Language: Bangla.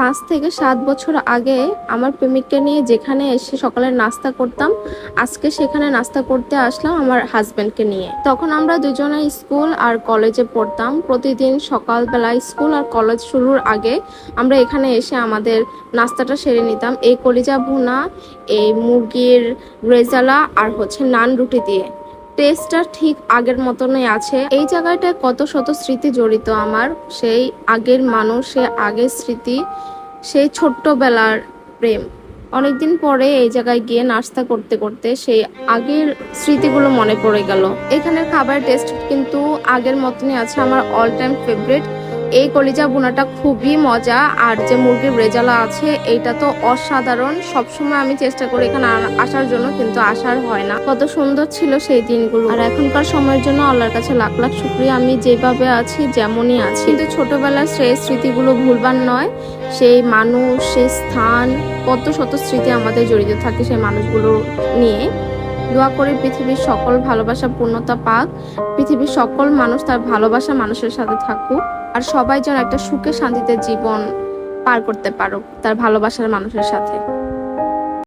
পাঁচ থেকে সাত বছর আগে আমার প্রেমিককে নিয়ে যেখানে এসে সকালে নাস্তা করতাম, আজকে সেখানে নাস্তা করতে আসলাম আমার হাজব্যান্ডকে নিয়ে। তখন আমরা দুজনে স্কুল আর কলেজে পড়তাম। প্রতিদিন সকালবেলা স্কুল আর কলেজ শুরুর আগে আমরা এখানে এসে আমাদের নাস্তাটা সেরে নিতাম। এই কলিজা ভুনা, এই মুরগির রেজালা আর হচ্ছে নান রুটি দিয়ে। টেস্টটা ঠিক আগের মতনই আছে। এই জায়গাটায় কত শত স্মৃতি জড়িত আমার। সেই আগের মানুষ সে আগের স্মৃতি, সেই ছোট্টবেলার প্রেম। অনেকদিন পরে এই জায়গায় গিয়ে নাস্তা করতে করতে সেই আগের স্মৃতিগুলো মনে পড়ে গেল। এখানের খাবার টেস্ট কিন্তু আগের মতনই আছে। আমার অল টাইম ফেভারিট এই কলিজা বোনাটা খুবই মজা, আর যে মুরগির রেজালা আছে, এইটা তো অসাধারণ। সবসময় আমি চেষ্টা করি এখানে আসার জন্য, কিন্তু আসার হয় না। কত সুন্দর ছিল সেই দিনগুলো। আর এখনকার সময়ের জন্য আল্লাহর কাছে লাখ লাখ শুক্রিয়া। আমি যেভাবে আছি, যেমনই আছি। কিন্তু ছোটবেলার সেই স্মৃতিগুলো ভুলবার নয়, সেই মানুষ, সেই স্থান, কত শত স্মৃতি আমাদের জড়িত থাকে সেই মানুষগুলো নিয়ে। দোয়া করি পৃথিবীর সকল ভালোবাসা পূর্ণতা পাক। পৃথিবীর সকল মানুষ তার ভালোবাসা মানুষের সাথে থাকুক। আর সবাই যেন একটা সুখে শান্তিতে জীবন পার করতে পারুক তার ভালোবাসার মানুষের সাথে।